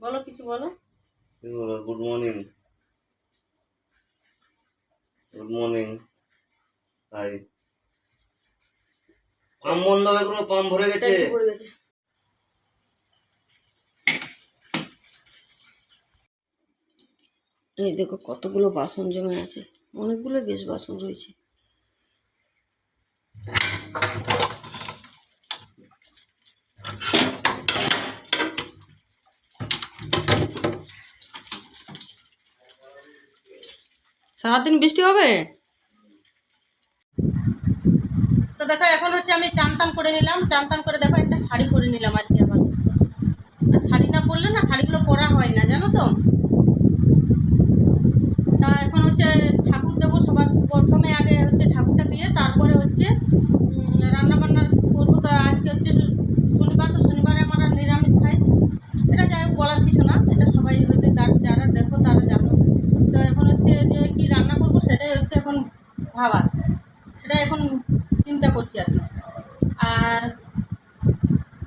বলো কিছু বলো। Good morning good morning hi pump বন্ধ হয়ে গেল পাম্প ভরে গেছে। ভরে গেছে। এই দেখো কতগুলো বাসন জমে আছে। অনেকগুলো বেশ বাসন রয়েছে। সারাদিন বৃষ্টি হবে? তো দেখো, এখন হচ্ছে আমি চান টান করে নিলাম। চান টান করে দেখো, একটা শাড়ি পরে নিলাম আজকে আবার। আর শাড়ি না পরলে না, শাড়িগুলো পরা হয় না, জানো তো? তা এখন হচ্ছে ঠাকুর দেবো সবার প্রথমে আগে হচ্ছে ঠাকুরটা দিয়ে তারপরে হচ্ছে রান্না বান্না করব তো আজকে হচ্ছে শনিবার তো শনিবারে আমরা নিরামিষ খাই এটা যাই হোক বলার কিছু না এটা সবাই হয়তো তার যারা দেখো তারা জানো তো এখন হচ্ছে যে কি রান্না করব সেটাই হচ্ছে এখন ভাবা সেটা এখন চিন্তা করছি আর কি। আর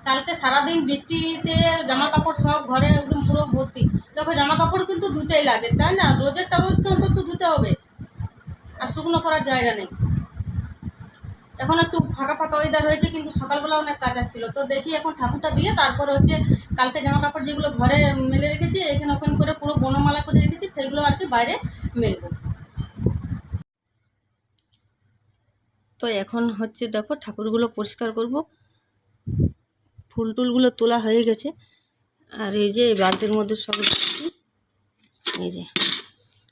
কালকে সারাদিন বৃষ্টিতে জামা কাপড় সব ঘরে একদম পুরো ভর্তি। দেখো জামা কাপড় কিন্তু ধুতেই লাগে, তাই না? রোজেরটা রোজ তো অন্তত ধুতে হবে। আর শুকনো করার জায়গা নেই। এখন একটু ফাঁকা ফাঁকা ওয়েদার হয়েছে, কিন্তু সকালবেলা অনেক কাজ ছিল তো দেখি এখন ঠাকুরটা দিয়ে তারপর হচ্ছে কালকে জামা কাপড় যেগুলো ঘরে মেলে রেখেছি, এখানে ওখানে করে পুরো বনমালা করে রেখেছি, সেগুলো আর কি বাইরে মেলবো। তো এখন হচ্ছে দেখো ঠাকুরগুলো পরিষ্কার করব। ফুল টুলগুলো তোলা হয়ে গেছে। আর এই যে এই বালতির মধ্যে সব এই যে।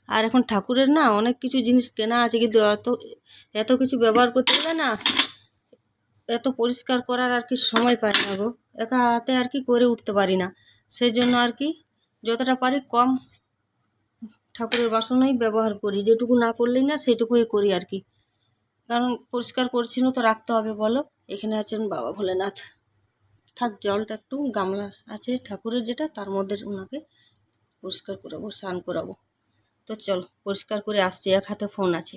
আর এখন ঠাকুরের না অনেক কিছু জিনিস কেনা আছে, কিন্তু এত এত কিছু ব্যবহার করতে গেলে না এত পরিষ্কার করার আর কি সময় পাই না গো। একা হাতে আর কি করে উঠতে পারি না। সেই জন্য আর কি যতটা পারি কম ঠাকুরের বাসনই ব্যবহার করি। যেটুকু না করলেই না সেটুকুই করি আর কি। কারণ পরিষ্কার পরিচ্ছন্ন তো রাখতে হবে, বলো। এখানে আছেন বাবা ভোলেনাথ। থাক, জলটা একটু গামলা আছে, ঠাকুরের যেটা, তার মধ্যে ওনাকে পরিষ্কার করাবো, স্নান করাবো। তো চল, পরিষ্কার করে আসছি, এক হাতে ফোন আছে।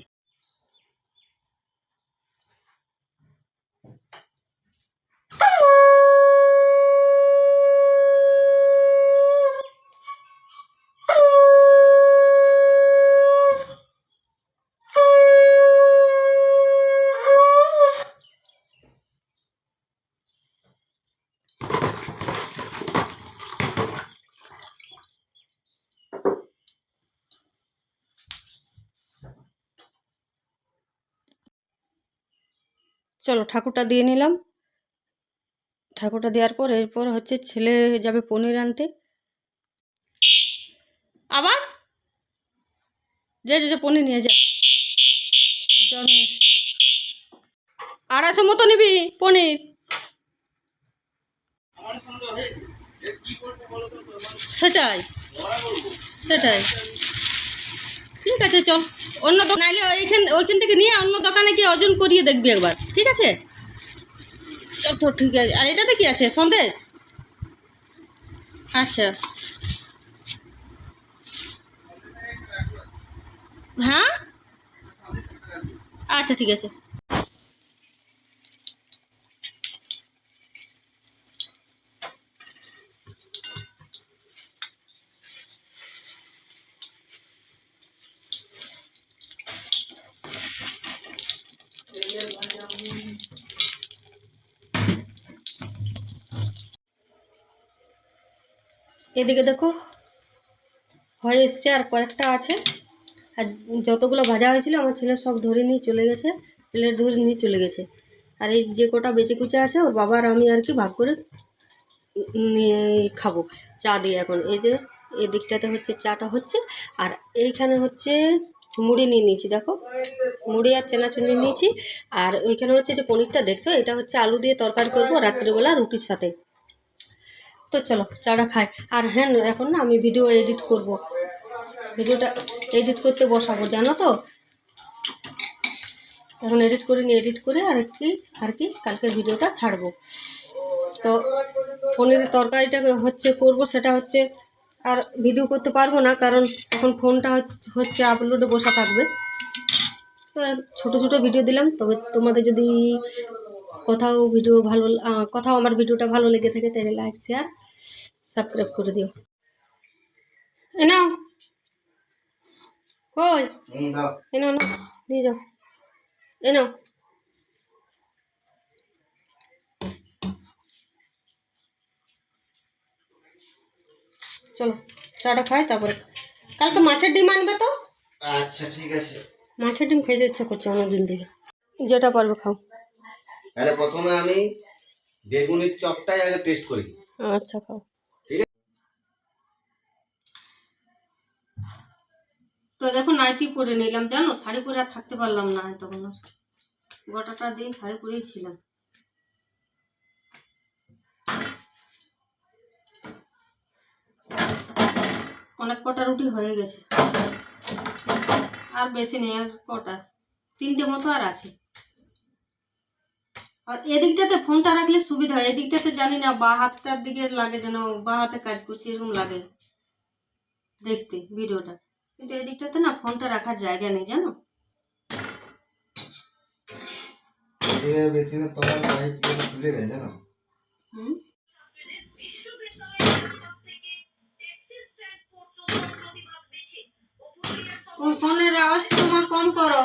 চলো ঠাকুরটা দিয়ে নিলাম। ঠাকুরটা দেওয়ার পর এরপর হচ্ছে ছেলে যাবে পনির আনতে। আবার? যে যে পনির নিয়ে যা। আড়াইশো মতো নিবি পনির। সেটাই সেটাই। ঠিক আছে, চল। অন্য নাইলে ওইখান ওইখান থেকে নিয়ে অন্য দোকানে গিয়ে ওজন করিয়ে দেখবি একবার, ঠিক আছে? চল তো ঠিক আছে। আর এটাতে কি আছে? সন্দেশ? আচ্ছা। হ্যাঁ? আচ্ছা ঠিক আছে। এদিকে দেখো, হয়ে এসছে আর কয়েকটা আছে। আর যতগুলো ভাজা হয়েছিল, আমার ছেলে সব ধরে নিয়ে চলে গেছে, প্লেট ধরে নিয়ে চলে গেছে। আর এই যে কটা বেঁচে কুচে আছে, ওর বাবার আমি আর কি ভাগ করে নিয়ে খাব চা দিয়ে এখন। এই যে এই দিকটাতে হচ্ছে চাটা হচ্ছে, আর এইখানে হচ্ছে মুড়ি নিয়ে নিয়েছি, দেখো। মুড়ি আর চেনাচুনি নিয়েছি, আর ওইখানে হচ্ছে যে পনিরটা দেখছ, এটা হচ্ছে আলু দিয়ে তরকারি করব রাত্রিবেলা রুটির সাথে। তো চলো, চাটা খাই। আর হ্যাঁ এখন না আমি ভিডিও এডিট করব। ভিডিওটা এডিট করতে বসাবো, জানো তো? এখন এডিট করে নিয়ে এডিট করে আর কি আর কি কালকে ভিডিওটা ছাড়বো। তো ফোনের তরকারিটা হচ্ছে করব, সেটা হচ্ছে আর ভিডিও করতে পারব না, কারণ তখন ফোনটা হচ্ছে আপলোডে বসা থাকবে। তো ছোটো ছোটো ভিডিও দিলাম, তবে তোমাদের যদি কোথাও ভিডিও ভালো কোথাও আমার ভিডিওটা ভালো লেগে থাকে, তাহলে লাইক শেয়ার সাবস্ক্রাইব করে দিও। এ নাও। কই? এ নাও। না নিয়ে যাও। এ নাও। চলো চাটা খাই তারপরে কালকে মাছের ডিম আনবে তো? আচ্ছা ঠিক আছে। মাছের ডিম খেতে ইচ্ছা করছে অনেকদিন থেকে। যেটা পারবে খাও। তাহলে প্রথমে আমি বেগুনের চপটাই আগে টেস্ট করি। আচ্ছা খাও ঠিক আছে তো দেখো নাইটি পরে নিলাম, জানো? শাড়ি পরে আর থাকতে পারলাম না তখন। গোটাটা দিন শাড়ি পরেই ছিলাম। অনেক কটা রুটি হয়ে গেছে। আর বেশি নেই, আর কটা? তিনটে মতো আর আছে। আর এদিকটাতে ফোনটা রাখলে সুবিধা হয়। এদিকটাতে জানি না, বা হাতটার দিকে লাগে যেন, বা হাতে কাজ করছি, এরকম লাগে। দেখতে, ভিডিওটা। কিন্তু এই দিকটাতে না ফোনটা রাখার জায়গা নেই জানো? বেশি না তোমার খুলে গেছে জানো? হুম? ফোনের আওয়াজটা তোমার কম করো।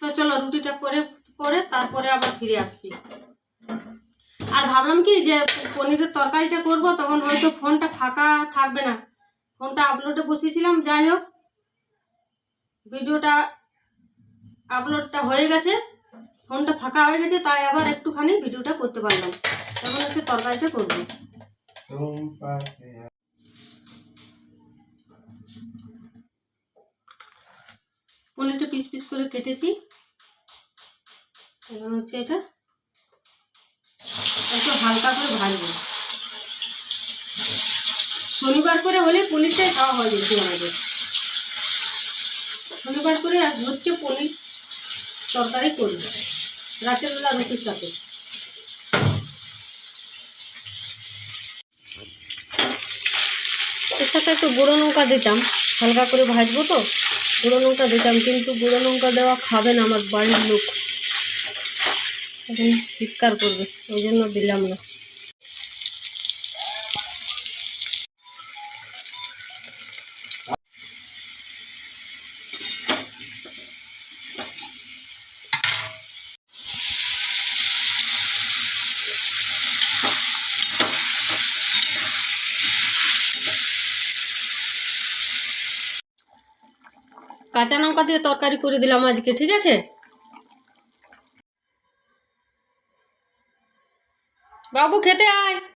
তো চলো রুটিটা করে করে তারপরে আবার ফিরে আসছি। আর ভাবলাম কি যে পনিরের তরকারিটা করব, তখন হয়তো ফোনটা ফাঁকা থাকবে না। ফোনটা আপলোডে বসিয়েছিলাম, যাই হোক। ভিডিওটা আপলোডটা হয়ে গেছে, ফোনটা ফাঁকা হয়ে গেছে, তাই আবার একটুখানি ভিডিওটা করতে পারলাম। তখন হচ্ছে তরকারিটা করব। করে কেটেছি এখন হচ্ছে এটা একটু হালকা করে ভাজবো। শনিবার করে হলে পনিরটাই খাওয়া হয় বেশি আমাদের। শনিবার করে হচ্ছে পনির তরকারি করি রাতের বেলা রুটির সাথে। এর সাথে একটু গুঁড়ো লঙ্কা দিতাম। হালকা করে ভাজবো তো। গুঁড়ো লঙ্কা দিতাম, কিন্তু গুঁড়ো লঙ্কা দেওয়া খাবে না আমার বাড়ির লোক। এখন চিৎকার করবে, ওই জন্য দিলাম না। কাঁচা লঙ্কা দিয়ে তরকারি করে দিলাম আজকে ঠিক আছে? বাবু খেতে আয়।